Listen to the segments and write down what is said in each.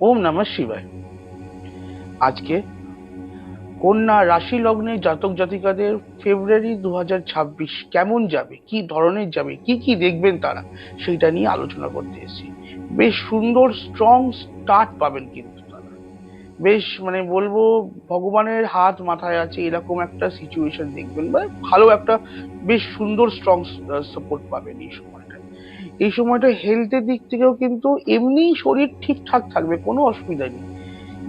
ওম নমঃ শিবায়। আজকে কন্যা রাশি লগ্নে জাতক জাতিকাদের ফেব্রুয়ারি দুহাজার ছাব্বিশ কেমন যাবে? কি ধরনের যাবে? কি কি দেখবেন তারা? সেইটা নিয়ে আলোচনা করতে এসেছি। বেশ সুন্দর স্ট্রং স্টার্ট পাবেন কিন্তু তারা। বেশ মানে বলব, ভগবানের হাত মাথায় আছে এরকম একটা সিচুয়েশন দেখবেন মানে ভালো একটা, বেশ সুন্দর স্ট্রং সাপোর্ট পাবেন এই সময়টা এই সময়টা হেলথের দিক থেকেও কিন্তু এমনিই শরীর ঠিকঠাক থাকবে, কোনো অসুবিধা নেই।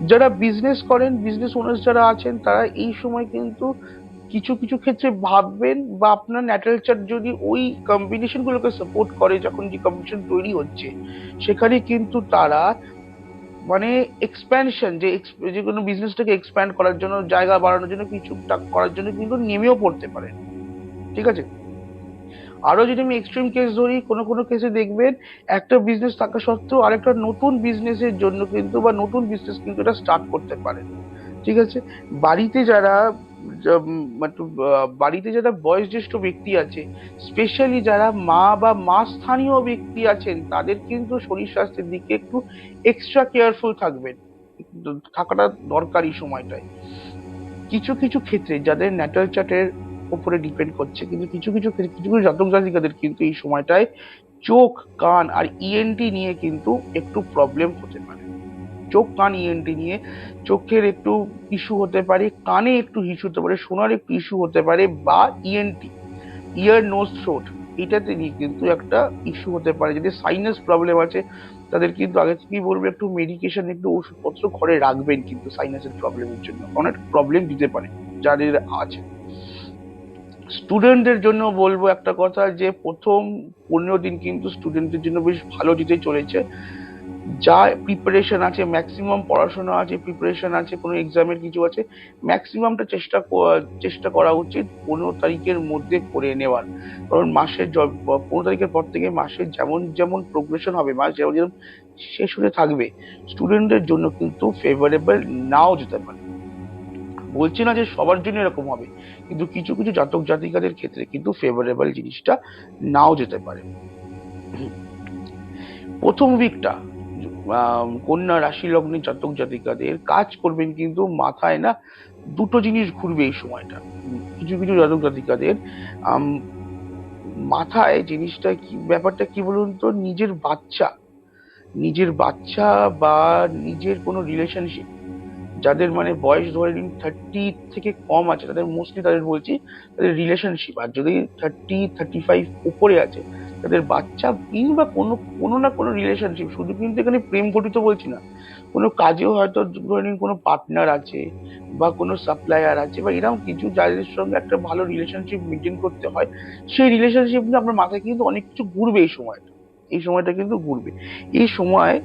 যারা বিজনেস করেন বিজনেস ওনার্স যারা আছেন, তারা এই সময় কিন্তু কিছু কিছু ক্ষেত্রে ভাববেন বা আপনার ন্যাটারাল যদি ওই কম্বিনেশন গুলোকে সাপোর্ট করে, যখন যে কম্বিনেশন তৈরি হচ্ছে, সেখানে কিন্তু তারা মানে এক্সপ্যানশন যে যে কোনো বিজনেসটাকে এক্সপ্যান্ড করার জন্য, জায়গা বাড়ানোর জন্য, কিছু করার জন্য কিন্তু নেমেও পড়তে পারেন। ঠিক আছে? আরও যদি আমি এক্সট্রিম কেস ধরি, কোনো কোনো কেসে দেখবেন, একটা বিজনেস থাকা সত্ত্বেও আরেকটা নতুন বিজনেসের জন্য কিন্তু বা নতুন বিজনেস কিন্তু এটা স্টার্ট করতে পারেন। ঠিক আছে? বাড়িতে যারা বাড়িতে যারা বয়োজ্যেষ্ঠ ব্যক্তি আছে স্পেশালি যারা মা বা মা স্থানীয় ব্যক্তি আছেন, তাদের কিন্তু শরীর স্বাস্থ্যের দিকে একটু এক্সট্রা কেয়ারফুল থাকবেন। থাকাটা দরকারি সময়টায়। কিছু কিছু ক্ষেত্রে যাদের ন্যাটাল চার্টের উপরে ডিপেন্ড করছে। কিন্তু কিছু কিছু কিছু কিছু জাতক জাতিকাদের কিন্তু এই সময়টায় চোখ, কান আর ইএনটি নিয়ে কিন্তু একটু প্রবলেম হতে পারে। চোখ, কান ইএনটি নিয়ে চোখের একটু ইস্যু হতে পারে, কানে একটু ইস্যু হতে পারে, শোনার একটু ইস্যু হতে পারে বা ইএনটি ইয়ার নোজ থ্রোট এটাতে নিয়ে কিন্তু একটা ইস্যু হতে পারে। যদি সাইনাস প্রবলেম আছে, তাদের কিন্তু আগে থেকেই বলব একটু মেডিকেশন একটু ওষুধপত্র ঘরে রাখবেন কিন্তু সাইনাসের প্রবলেমের জন্য। অনেক প্রবলেম দিতে পারে, যাদের আছে। স্টুডেন্টদের জন্য বলব একটা কথা যে প্রথম পনেরো দিন কিন্তু স্টুডেন্টদের জন্য বেশ ভালো দিতে চলেছে। যা প্রিপারেশন আছে ম্যাক্সিমাম পড়াশোনা আছে প্রিপারেশন আছে, কোনো এক্সামের কিছু আছে ম্যাক্সিমামটা চেষ্টা চেষ্টা করা উচিত পনেরো তারিখের মধ্যে করে নেওয়ার। কারণ মাসের পনেরো তারিখের পর থেকে মাসের যেমন যেমন প্রোগ্রেশন হবে, মাস যেমন যেমন শেষ হতে থাকবে স্টুডেন্টদের জন্য কিন্তু ফেভারেবল নাও যেতে পারে। বলছি না যে সবার জন্য এরকম হবে, কিন্তু কিছু কিছু জাতক জাতিকাদের ক্ষেত্রে কিন্তু ফেভারেবল জিনিসটা নাও যেতে পারে। প্রথম উইকটা কন্যা রাশি লগ্নের জাতক জাতিকাদের কাজ করবেন কিন্তু মাথায় না দুটো জিনিস ঘুরবে এই সময়টা। কিছু কিছু জাতক জাতিকাদের মাথায় জিনিসটা কি, ব্যাপারটা কি বলুন তো, নিজের বাচ্চা নিজের বাচ্চা বা নিজের কোনো রিলেশনশিপ যাদের মানে বয়স ধরে নিন থার্টি থেকে কম আছে, তাদের মোস্টলি তাদের বলছি তাদের রিলেশনশিপ আর যদি থার্টি থার্টি ফাইভ উপরে আছে, তাদের বাচ্চা কিংবা কোনো কোনো না কোনো রিলেশনশিপ শুধু কিন্তু এখানে প্রেম ঘটিত বলছি না। কোনো কাজেও হয়তো ধরে নিন কোনো পার্টনার আছে বা কোনো সাপ্লায়ার আছে বা এরকম কিছু যাদের সঙ্গে একটা ভালো রিলেশনশিপ মেনটেন করতে হয়, সেই রিলেশনশিপ নিয়ে আপনার মাথায় কিন্তু অনেক কিছু ঘুরবে এই সময়টা এই সময়টা কিন্তু ঘুরবে। এই সময়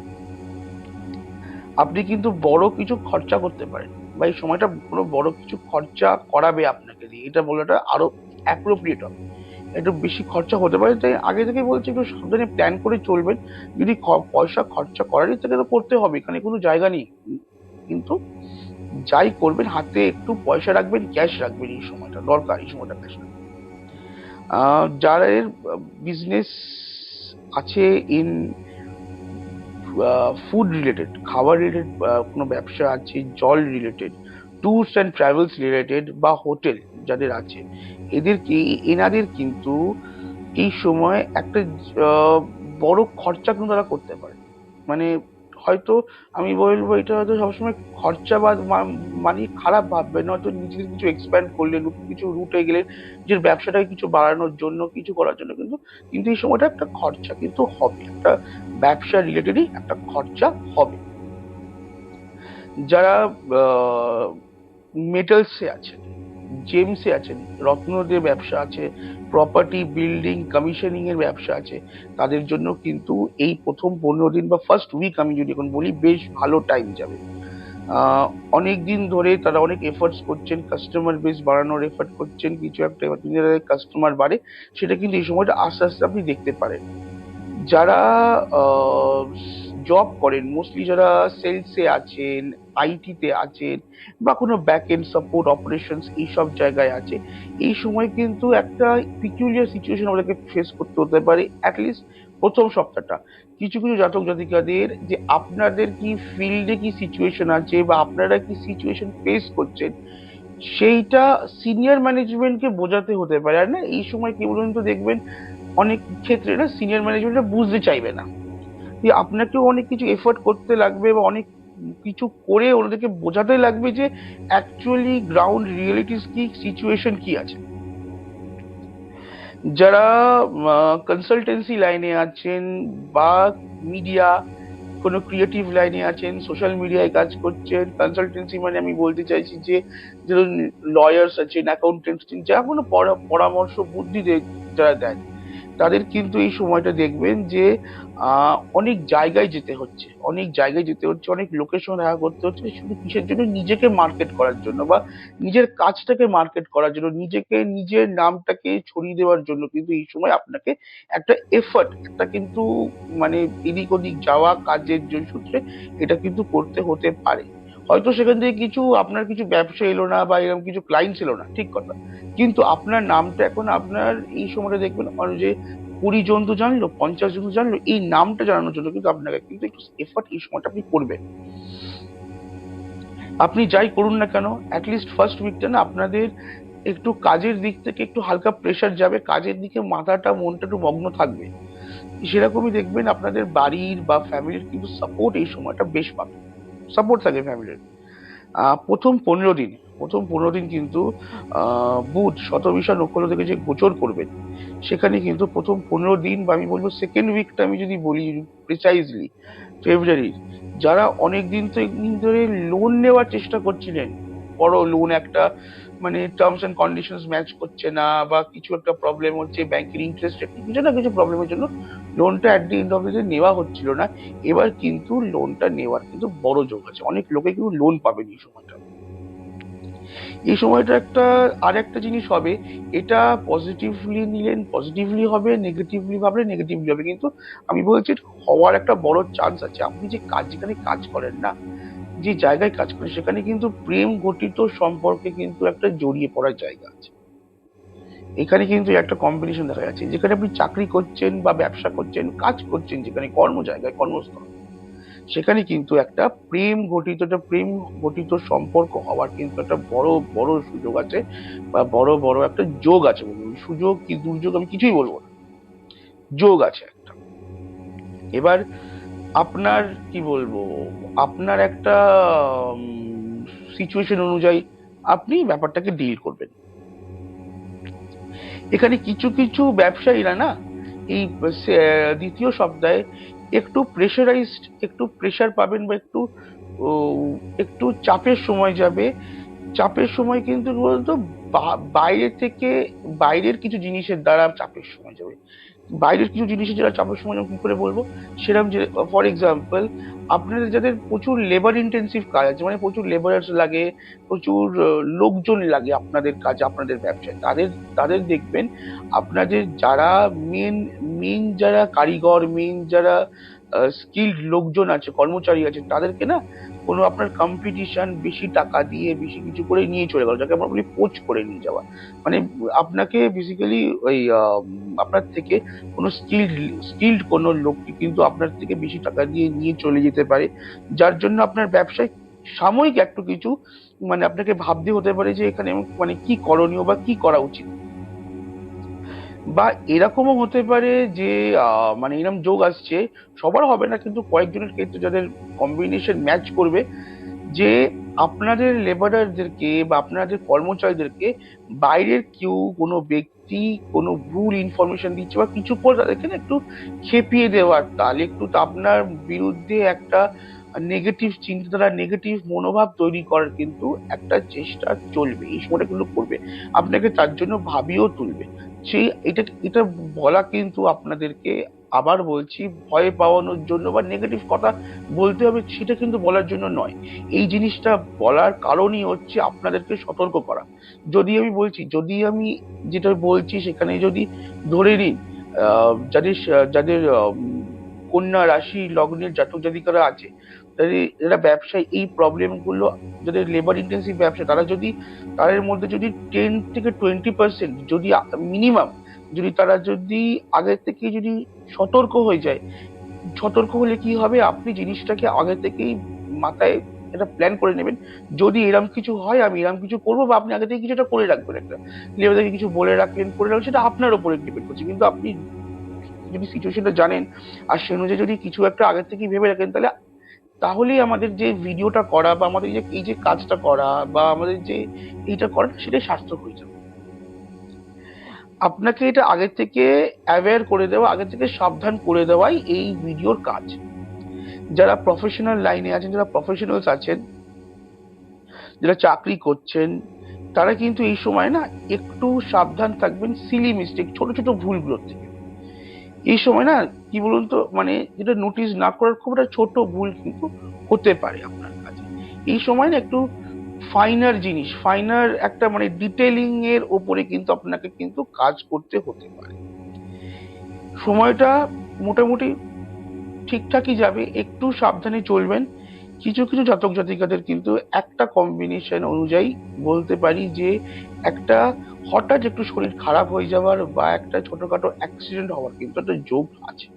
আপনি কিন্তু বড় কিছু খরচা করতে পারেন। বা এই সময়টা কোনো বড় কিছু খরচা করাবে আপনাকে দিয়ে। এটা বলাটা আরও অ্যাপ্রোপ্রিয়েট হবে। একটু বেশি খরচা হতে পারে। তাই আগে থেকে বলছি, একটু সাবধানে প্ল্যান করে চলবেন। যদি পয়সা খরচা করারই থাকে তো করতে হবে, এখানে কোনো জায়গা নেই। কিন্তু যাই করবেন, হাতে একটু পয়সা রাখবেন ক্যাশ রাখবেন এই সময়টা, দরকার, এই সময়টা ক্যাশ যাদের বিজনেস আছে ইন ফুড রিলেটেড খাবার রিলেটেড কোনো ব্যবসা আছে, জল related tours and travels related বা হোটেল যাদের আছে, এদেরকে, এনাদের কিন্তু এই সময় একটা বড় খরচা কিন্তু তারা করতে পারে। মানে হয়তো আমি বলব এটা হয়তো সবসময় খরচা বা মা- মানে খারাপ ভাববেন হয়তো নিজেদের কিছু এক্সপ্যান্ড করলেন নতুন কিছু রুটে গেলেন নিজের ব্যবসাটাকে কিছু বাড়ানোর জন্য, কিছু করার জন্য কিন্তু কিন্তু এই সময়টা একটা খরচা কিন্তু হবে। একটা ব্যবসা রিলেটেডই একটা খরচা হবে। যারা মেটালসে আছেন জেমসে আছেন, রত্নদের ব্যবসা আছে প্রপার্টি বিল্ডিং কমিশনিং এর ব্যবসা আছে। তাদের জন্য কিন্তু এই প্রথম পনেরো দিন বা ফার্স্ট উইক আমি যদি এখন বলি, বেশ ভালো টাইম যাবে। অনেক দিন ধরে তারা অনেক এফোর্টস করছেন কাস্টমার বেস বাড়ানোর এফোর্ট করছেন, কিছু একটা কাস্টমার বাড়ে, সেটা কিন্তু এই সময়টা আস্তে আস্তে আপনি দেখতে পারেন। যারা জব করেন মোস্টলি যারা সেলসে আছেন আইটিতে আছেন বা কোনো ব্যাক এন্ড সাপোর্ট অপারেশনস এইসব জায়গায় আছে, এই সময় কিন্তু একটা পিকুলিয়ার সিচুয়েশন আমাদেরকে ফেস করতে হতে পারে অ্যাটলিস্ট প্রথম সপ্তাহটা। কিছু কিছু জাতক জাতিকাদের যে আপনাদের কি ফিল্ডে কি সিচুয়েশন আছে বা আপনারা কি সিচুয়েশন ফেস করছেন, সেইটা সিনিয়র ম্যানেজমেন্টকে বোঝাতে হতে পারে। আর না, এই সময় কি বলুন তো, দেখবেন অনেক ক্ষেত্রে না সিনিয়র ম্যানেজমেন্টরা বুঝতে চাইবে না। আপনাকেও অনেক কিছু এফোর্ট করতে লাগবে বা অনেক কিছু করে ওনাদেরকে বোঝাতে লাগবে যে অ্যাকচুয়ালি গ্রাউন্ড রিয়েলিটিস কি সিচুয়েশন কি আছে। যারা কনসালটেন্সি লাইনে আছেন বা মিডিয়া কোনো ক্রিয়েটিভ লাইনে আছেন সোশ্যাল মিডিয়ায় কাজ করছেন কনসালটেন্সি মানে আমি বলতে চাইছি যে, ধরুন লয়ার্স আছেন অ্যাকাউন্টেন্টস যা কোনো পরা- পরামর্শ, বুদ্ধি যারা দেন। তাদের কিন্তু এই সময়টা দেখবেন যে অনেক জায়গায় যেতে হচ্ছে। অনেক জায়গায় যেতে হচ্ছে, অনেক লোকেশন দেখা করতে হচ্ছে, শুধু কিসের জন্য? নিজেকে মার্কেট করার জন্য বা নিজের কাজটাকে মার্কেট করার জন্য, নিজেকে নিজের নামটাকে ছড়িয়ে দেওয়ার জন্য কিন্তু এই সময় আপনাকে একটা এফর্ট একটা কিন্তু মানে এদিক ওদিক যাওয়া কাজের জন্য সূত্রে এটা কিন্তু করতে হতে পারে। হয়তো সেখান থেকে কিছু, আপনার কিছু ব্যবসা এলো না বা এরকম কিছু ক্লায়েন্টস এলো না, ঠিক কথা। কিন্তু আপনার নামটা এখন আপনার এই সময়টা দেখবেন অনেক যে কুড়ি জন তো জানলো, পঞ্চাশ জন তো জানলো, এই নামটা জানানোর জন্য কিন্তু আপনাকে কিন্তু একটু এফর্ট এই সময়টা আপনি করবেন। আপনি যাই করুন না কেন অ্যাটলিস্ট ফার্স্ট উইকটা না আপনাদের একটু কাজের দিক থেকে একটু হালকা প্রেশার যাবে, কাজের দিকে মাথাটা, মনটা একটু মগ্ন থাকবে। সেরকমই দেখবেন আপনাদের বাড়ির বা ফ্যামিলির কিন্তু সাপোর্ট এই সময়টা বেশ পাবে। সাপোর্ট থাকে ফ্যামিলির প্রথম পনেরো দিন, প্রথম পনেরো দিন কিন্তু বুধ শতবিশা নক্ষত্র থেকে যে গোচর করবেন, সেখানে কিন্তু প্রথম পনেরো দিন বা আমি বলব সেকেন্ড উইকটা আমি যদি বলি প্রিসাইজলি ফেব্রুয়ারি যারা অনেক দিন ধরে লোন নেওয়ার চেষ্টা করছিলেন, বড় লোন একটা মানে টার্মস অ্যান্ড কন্ডিশনস ম্যাচ করছে না বা কিছু একটা প্রবলেম হচ্ছে ব্যাংকের ইন্টারেস্ট কিছু না কিছু প্রবলেমের জন্য লোনটা অ্যাট দি এন্ড নেওয়া হচ্ছিল না। এবার কিন্তু লোনটা নেওয়ার কিন্তু বড় যোগ আছে। অনেক লোকে কিন্তু লোন পাবেন এই সময়টা। এই সময়টা একটা আর একটা জিনিস হবে, এটা পজিটিভলি নিলেন পজিটিভলি হবে নেগেটিভলি ভাবলে নেগেটিভলি হবে। কিন্তু আমি বলছি, হওয়ার একটা বড় চান্স আছে। আপনি যে কাজ যেখানে কাজ করেন না, যে জায়গায় কাজ করেন, সেখানে কিন্তু প্রেম ঘটিত সম্পর্কে কিন্তু একটা জড়িয়ে পড়ার জায়গা আছে। এখানে কিন্তু একটা কম্বিনেশন দেখা যাচ্ছে। যেখানে আপনি চাকরি করছেন বা ব্যবসা করছেন, কাজ করছেন, যেখানে কর্ম জায়গায় কর্মস্থল। সেখানে কিন্তু একটা প্রেম ঘটিত, একটা প্রেম ঘটিত সম্পর্ক হওয়ার কিন্তু একটা বড় বড় সুযোগ আছে বা বড় বড় একটা যোগ আছে বলব সুযোগ কি দুর্যোগ আমি কিছুই বলব না। যোগ আছে একটা। এবার আপনার, কি বলব, আপনার একটা সিচুয়েশন অনুযায়ী আপনি ব্যাপারটাকে ডিল করবেন। এখানে কিছু কিছু ব্যবসায়ীরা না এই দ্বিতীয় সপ্তাহে একটু প্রেশারাইজড একটু প্রেশার পাবেন বা একটু একটু চাপের সময় যাবে। চাপের সময় কিন্তু বলতো? বাইরে থেকে, বাইরের কিছু জিনিসের দ্বারা চাপের সময় যাবে। বাইরের কিছু জিনিসের যারা চাপের সময় কি করে বলব? সেরকম যে ফর এক্সাম্পল আপনাদের যাদের প্রচুর লেবার ইন্টেন্সিভ কাজ আছে মানে প্রচুর লেবারার্স লাগে, প্রচুর লোকজন লাগে আপনাদের কাজে, আপনাদের ব্যবসায়, তাদের তাদের দেখবেন আপনাদের যারা মেন মেন যারা কারিগর মেন যারা স্কিল্ড লোকজন আছে, কর্মচারী আছে, তাদেরকে না কোনো আপনার কম্পিটিশন বেশি টাকা দিয়ে বেশি কিছু করে নিয়ে চলে গেল, যাকে আমরা বলি পোচ করে নিয়ে যাওয়া। মানে আপনাকে বেসিক্যালি ওই আপনার থেকে কোনো স্কিল্ড স্কিল্ড কোনো লোককে কিন্তু আপনার থেকে বেশি টাকা দিয়ে নিয়ে চলে যেতে পারে, যার জন্য আপনার ব্যবসায় সাময়িক একটু কিছু মানে আপনাকে ভাবতে হতে পারে যে এখানে মানে কি করণীয় বা কি করা উচিত। বা এরকমও হতে পারে যে মানে এরকম যোগ আসছে, সবার হবে না, কিন্তু কয়েকজনের ক্ষেত্রে যাদের কম্বিনেশন ম্যাচ করবে, যে আপনাদের লেবারারদেরকে বা আপনাদের কর্মচারীদেরকে বাইরের কেউ কোনো ব্যক্তি, কোনো ভুল ইনফরমেশন দিচ্ছে বা কিছু পর তাদেরকে না একটু খেপিয়ে দেওয়ার তাহলে একটু আপনার বিরুদ্ধে একটা নেগেটিভ চিন্তাধারা নেগেটিভ মনোভাব তৈরি করার কিন্তু একটা চেষ্টা চলবে। এই সময়টা কিন্তু করবে। আপনাকে তার জন্য ভাবিয়েও তুলবে। সেই এটা এটা বলা কিন্তু আপনাদেরকে আবার বলছি, ভয় পাওয়ানোর জন্য বা নেগেটিভ কথা বলতে হবে সেটা কিন্তু বলার জন্য নয়। এই জিনিসটা বলার কারণই হচ্ছে আপনাদেরকে সতর্ক করা। যদি আমি বলছি, যদি আমি যেটা বলছি সেখানে যদি ধরে নিন যাদের যাদের কন্যা রাশি, লগ্নের জাতক জাতিকারা আছে যারা ব্যবসায়, এই প্রবলেমগুলো যাদের লেবার ইন্টেন্সিভ ব্যবসা তারা যদি তাদের মধ্যে যদি টেন থেকে টোয়েন্টি পার্সেন্ট যদি মিনিমাম যদি তারা যদি আগের থেকে যদি সতর্ক হয়ে যায়, সতর্ক হলে কি হবে? আপনি জিনিসটাকে আগে থেকেই মাথায় একটা প্ল্যান করে নেবেন। যদি এরম কিছু হয়, আমি এরম কিছু করব বা আপনি আগে থেকে কিছু একটা করে রাখবেন একটা। লেবারকে কিছু বলে রাখলেন, করে রাখলেন, সেটা আপনার উপরে ডিপেন্ড করছে। কিন্তু আপনি যদি সিচুয়েশনটা জানেন, আর সে অনুযায়ী যদি কিছু একটা আগে থেকেই ভেবে রাখেন, তাহলে তাহলেই আমাদের যে ভিডিওটা করা বা আমাদের যে, এই যে কাজটা করা বা আমাদের যে এইটা করা, সেটাই সার্থক হয়ে যাবে। আপনাকে এটা আগে থেকে অ্যাওয়্যার করে দেওয়া আগে থেকে সাবধান করে দেওয়াই এই ভিডিওর কাজ। যারা প্রফেশনাল লাইনে আছেন, যারা প্রফেশনালস আছেন, যারা চাকরি করছেন, তারা কিন্তু এই সময় না একটু সাবধান থাকবেন সিলি মিস্টেক ছোট ছোট ভুলগুলোর থেকে এই সময় না, কি বলুন তো মানে যেটা নোটিস না করার খুব একটা ছোট ভুল কিন্তু হতে পারে আপনার কাছে। এই সময় না একটু ফাইনার জিনিস ফাইনার একটা মানে ডিটেলিং এর ওপরে কিন্তু আপনাকে কিন্তু কাজ করতে হতে পারে। সময়টা মোটামুটি ঠিকঠাকই যাবে, একটু সাবধানে চলবেন। কিছু কিছু জাতক জাতিকাদের কিন্তু একটা কম্বিনেশন অনুযায়ী বলতে পারি যে একটা হঠাৎ একটু শরীর খারাপ হয়ে যাওয়ার বা একটা ছোটখাটো অ্যাক্সিডেন্ট হওয়ার কিন্তু একটা যোগ আছে।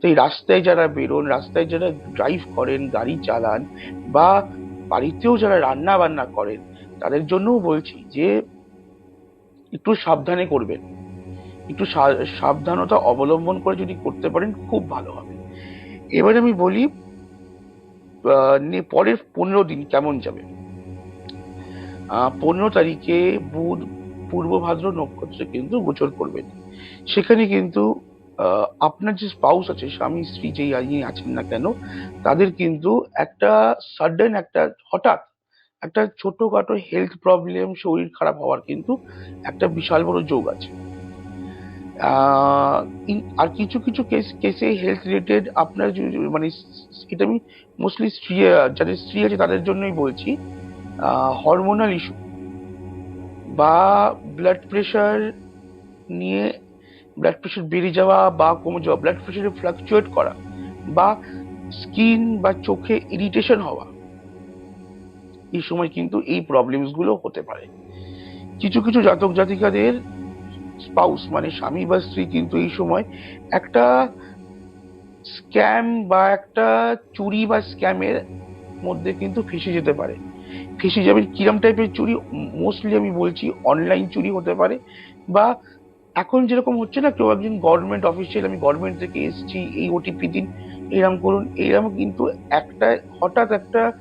তো এই রাস্তায় যারা বেরোন, রাস্তায় যারা ড্রাইভ করেন, গাড়ি চালান বা বাড়িতেও যারা রান্না বান্না করেন, তাদের জন্যও বলছি যে একটু সাবধানে করবেন। একটু সাবধানতা অবলম্বন করে যদি করতে পারেন, খুব ভালো হবে। এবার আমি বলি পরের পনেরো দিন কেমন যাবে? পনেরো তারিখে বুধ, পূর্ব ভাদ্র, নক্ষত্রে কিন্তু গোচর করবেন সেখানে কিন্তু আপনার যে স্পাউস আছে, স্বামী, স্ত্রী যেই যিনি আছেন না কেন, তাদের কিন্তু একটা সাডেন একটা, হঠাৎ একটা ছোটখাটো হেলথ প্রবলেম শরীর খারাপ হওয়ার কিন্তু একটা বিশাল বড় যোগ আছে। আর কিছু কিছু কেস, কেসে হেলথ রিলেটেড আপনার মানে এটা আমি মোস্টলি স্ত্রী যাদের স্ত্রী আছে তাদের জন্যই বলছি হরমোনাল ইস্যু বা ব্লাড প্রেশার নিয়ে ব্লাড প্রেশার বেড়ে যাওয়া বা কমে যাওয়া ব্লাড প্রেশারে ফ্লাকচুয়েট করা বা স্কিন বা চোখে ইরিটেশন হওয়া, এই সময় কিন্তু এই প্রবলেমসগুলো হতে পারে। কিছু কিছু জাতক জাতিকাদের স্পাউস মানে স্বামী বা স্ত্রী, কিন্তু এই সময় একটা স্ক্যাম বা একটা চুরি বা স্ক্যামের মধ্যে কিন্তু ফেসে যেতে পারে। ফেসে যাবে কিরম টাইপের চুরি? মোস্টলি আমি বলছি অনলাইন চুরি হতে পারে বা এখন যেরকম হচ্ছে না, কেউ একজন গভর্নমেন্ট অফিসিয়াল আমি গভর্নমেন্ট থেকে এসেছি, এই ওটিপি দিন, এরম করুন, এরম কিন্তু একটা, হঠাৎ একটা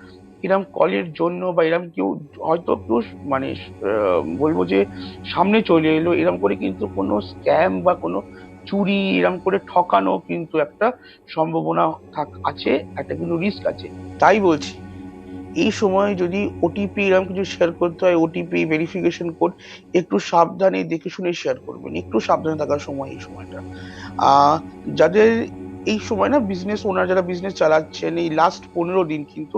এরম কলের জন্য বা এরম কেউ হয়তো কেউ মানে বলব যে সামনে চলে এলো, এরম করে কিন্তু কোনো স্ক্যাম বা কোনো চুরি এরম করে ঠকানো কিন্তু একটা সম্ভাবনা থাক, আছে, একটা কিন্তু রিস্ক আছে। তাই বলছি, এই সময় যদি ওটিপি এরকম কিছু শেয়ার করতে হয় ওটিপি ভেরিফিকেশন কোড একটু সাবধানে দেখে শুনে শেয়ার করবেন, একটু সাবধানে থাকার সময় এই সময়টা। যাদের এই সময় না বিজনেস ওনার যারা বিজনেস চালাচ্ছেন, এই লাস্ট পনেরো দিন কিন্তু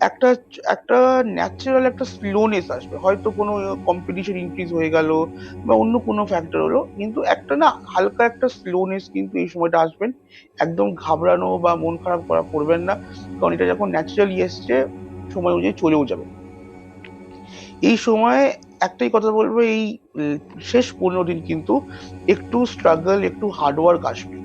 একটা একটা ন্যাচারাল একটা স্লোনেস আসবে। হয়তো কোনো কম্পিটিশন ইনক্রিজ হয়ে গেল বা অন্য কোনো ফ্যাক্টর হলো, কিন্তু একটা না হালকা একটা স্লোনেস কিন্তু এই সময়টা আসবেন। একদম ঘাবড়ানো বা মন খারাপ করা করবেন না, কারণ এটা যখন ন্যাচারালি এসছে, সময় অনুযায়ী চলেও যাবে। এই সময় একটাই কথা বলব, এই শেষ পনেরো দিন কিন্তু একটু স্ট্রাগল একটু হার্ডওয়ার্ক আসবে।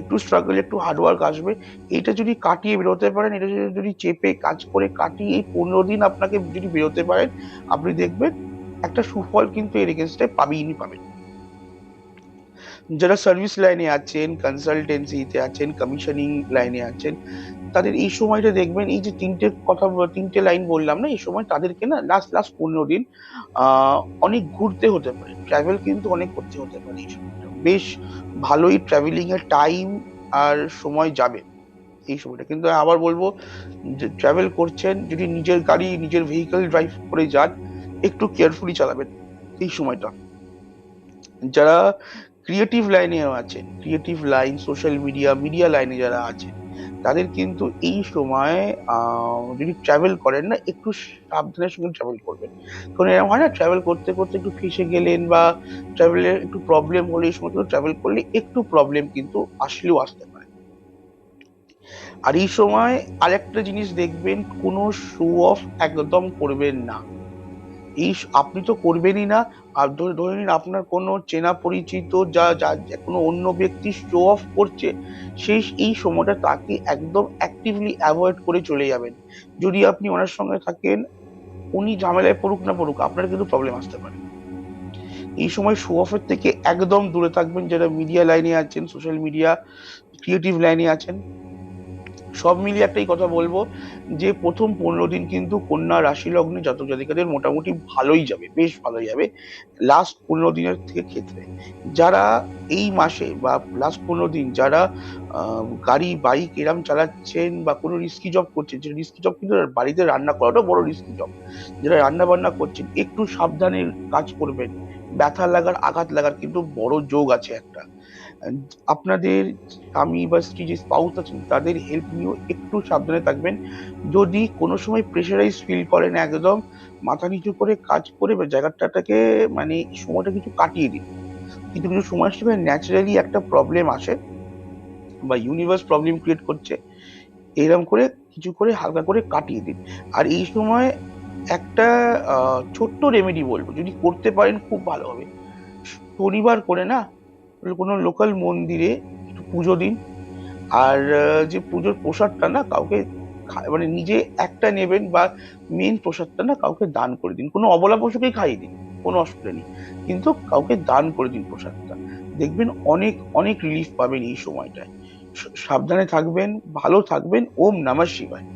একটু স্ট্রাগল একটু হার্ডওয়ার্ক আসবে। এটা যদি কাটিয়ে বেরোতে পারেন, এটা যদি চেপে কাজ করে কাটিয়ে এই পনেরো দিন আপনাকে যদি বেরোতে পারেন, আপনি দেখবেন একটা সুফল কিন্তু এর এগেনস্টে পাবেনই পাবেন। যারা সার্ভিস লাইনে আছেন কনসালটেন্সিতে আছেন কমিশনিং লাইনে আছেন, তাদের এই সময়টা দেখবেন, এই যে তিনটে কথা তিনটে লাইন বললাম না, এই সময় তাদেরকে না লাস্ট লাস্ট পনেরো দিন অনেক ঘুরতে হতে পারে। ট্রাভেল কিন্তু অনেক করতে হতে পারে এই সময়টা বেশ ভালোই ট্রাভেলিং এর টাইম আর সময় যাবে এই সময়টা। কিন্তু আবার বলব যে ট্রাভেল করছেন, যদি নিজের গাড়ি, নিজের ভেহিকল ড্রাইভ করে যান, একটু কেয়ারফুলি চালাবেন এই সময়টা। যারা ক্রিয়েটিভ লাইনে আছেন creative line social media media লাইনে যারা আছেন তাদের কিন্তু এই সময় যদি ট্রাভেল করেন না, একটু সাবধানের সঙ্গে ট্রাভেল করবেন। কারণ এরকম হয় না ট্রাভেল করতে করতে একটু ফেসে গেলেন বা ট্রাভেলের একটু প্রবলেম হলে, এই সময় ট্রাভেল করলে একটু প্রবলেম কিন্তু আসলেও আসতে পারে। আর এই সময় আরেকটা জিনিস দেখবেন, কোনো শো অফ একদম করবেন না। এই আপনি তো করবেনই না। আর ধরে নিন আপনার কোনো চেনা পরিচিত যা যা কোনো অন্য ব্যক্তি শো অফ করছে, সেই, এই সময়টা তাকে একদম অ্যাক্টিভলি অ্যাভয়েড করে চলে যাবেন। যদি আপনি ওনার সঙ্গে থাকেন, উনি ঝামেলায় পড়ুক না পড়ুক, আপনার কিন্তু প্রবলেম আসতে পারে। এই সময় শো অফের থেকে একদম দূরে থাকবেন, যারা মিডিয়া লাইনে আছেন সোশ্যাল মিডিয়া ক্রিয়েটিভ লাইনে আছেন। সব মিলিয়ে একটাই কথা বলব, যে প্রথম পনেরো দিন কিন্তু কন্যা রাশি লগ্নে জাতক জাতিকাদের মোটামুটি ভালোই যাবে, বেশ ভালোই যাবে। লাস্ট পনেরো দিনের থেকে ক্ষেত্রে যারা এই মাসে বা লাস্ট পনেরো দিন যারা গাড়ি বাইক এরম চালাচ্ছেন বা কোনো রিস্কি জব করছেন, যে রিস্কি জব কিন্তু বাড়িতে রান্না করাটাও বড় রিস্কি জব যারা রান্না বান্না করছেন, একটু সাবধানে কাজ করবেন ব্যথা লাগার, আঘাত লাগার কিন্তু বড় যোগ আছে একটা। আপনাদের স্বামী বা স্ত্রী যে স্পাউস আছেন, তাদের হেল্প নিয়েও একটু সাবধানে থাকবেন। যদি কোনো সময় প্রেশারাইজ ফিল করেন একদম, মাথা নিচু করে কাজ করে বা জায়গাটাকে মানে সময়টা কিছু কাটিয়ে দিন। কিন্তু কিছু সময় সময় ন্যাচারালি একটা প্রবলেম আসে বা ইউনিভার্স প্রবলেম ক্রিয়েট করছে এরকম করে কিছু করে হালকা করে কাটিয়ে দিন। আর এই সময় একটা ছোট্ট রেমেডি বলব। যদি করতে পারেন, খুব ভালো হবে। শনিবার করে না, কোনো লোকাল মন্দিরে একটু পুজো দিন। আর যে পুজোর প্রসাদটা না, কাউকে মানে নিজে একটা নেবেন বা মেন প্রসাদটা না, কাউকে দান করে দিন। কোনো অবলা পশুকেই খাইয়ে দিন, কোনো অসুবিধা নেই। কিন্তু কাউকে দান করে দিন প্রসাদটা। দেখবেন অনেক অনেক রিলিফ পাবেন এই সময়টায়। সাবধানে থাকবেন, ভালো থাকবেন। ওম নমঃ শিবায়।